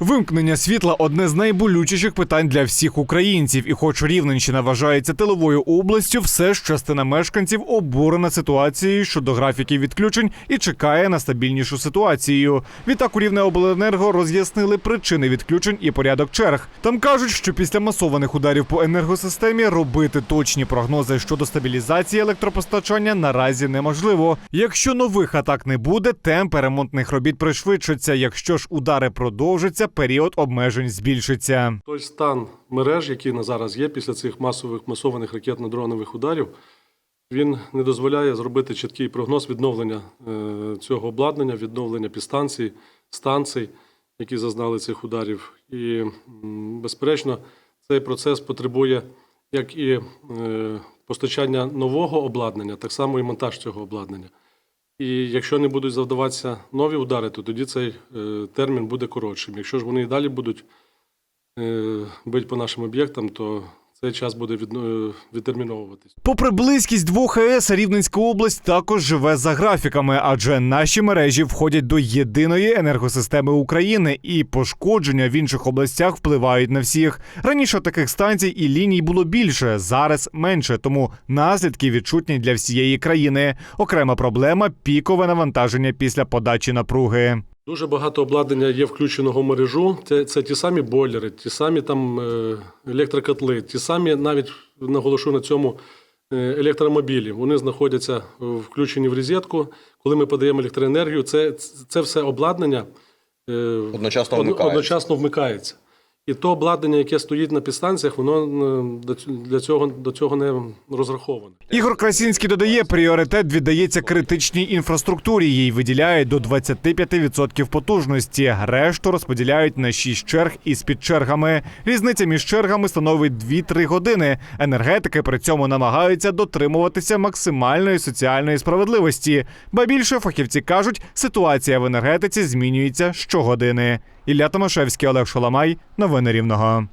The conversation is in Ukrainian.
Вимкнення світла одне з найболючіших питань для всіх українців. І хоч Рівненщина вважається тиловою областю, все ж частина мешканців обурена ситуацією щодо графіків відключень і чекає на стабільнішу ситуацію. Відтак у Рівнеобленерго роз'яснили причини відключень і порядок черг. Там кажуть, що після масованих ударів по енергосистемі робити точні прогнози щодо стабілізації електропостачання наразі неможливо. Якщо нових атак не буде, темпи ремонтних робіт пришвидшаться. Якщо ж удари продовжаться, період обмежень збільшиться. Той стан мереж, який на зараз є після цих масових масованих ракетно-дронових ударів, він не дозволяє зробити чіткий прогноз відновлення е, цього обладнання, відновлення підстанцій, станцій, які зазнали цих ударів. І, безперечно, цей процес потребує як і е, постачання нового обладнання, так само і монтаж цього обладнання. І якщо не будуть завдаватися нові удари, то тоді цей е, термін буде коротшим. Якщо ж вони і далі будуть е, бити по нашим об'єктам, то цей час буде відно- е, відтерміновуватись. Попри близькість двох АЕС, Рівненська область також живе за графіками, адже наші мережі входять до єдиної енергосистеми України, і пошкодження в інших областях впливають на всіх. Раніше таких станцій і ліній було більше, зараз менше, тому наслідки відчутні для всієї країни. Окрема проблема пікове навантаження після подачі напруги. Дуже багато обладнання є включеного в мережу. Це, це ті самі бойлери, ті самі там е, електрокотли, ті самі навіть наголошу на цьому е, електромобілі. Вони знаходяться включені в розетку. Коли ми подаємо електроенергію, це, це все обладнання е, Одночасно од- вмикається. одночасно вмикається. І то обладнання, яке стоїть на підстанціях, воно е, для цього, до цього не розраховане. Ігор Красінський додає, пріоритет віддається критичній інфраструктурі. Їй виділяють до 25% потужності. Решту розподіляють на 6 черг із підчергами. Різниця між чергами становить 2-3 години. Енергетики при цьому намагаються дотримуватися максимальної соціальної справедливості. Ба більше фахівці кажуть, ситуація в енергетиці змінюється щогодини. Ілля Томашевський, Олег Шоламай. Новини Рівного.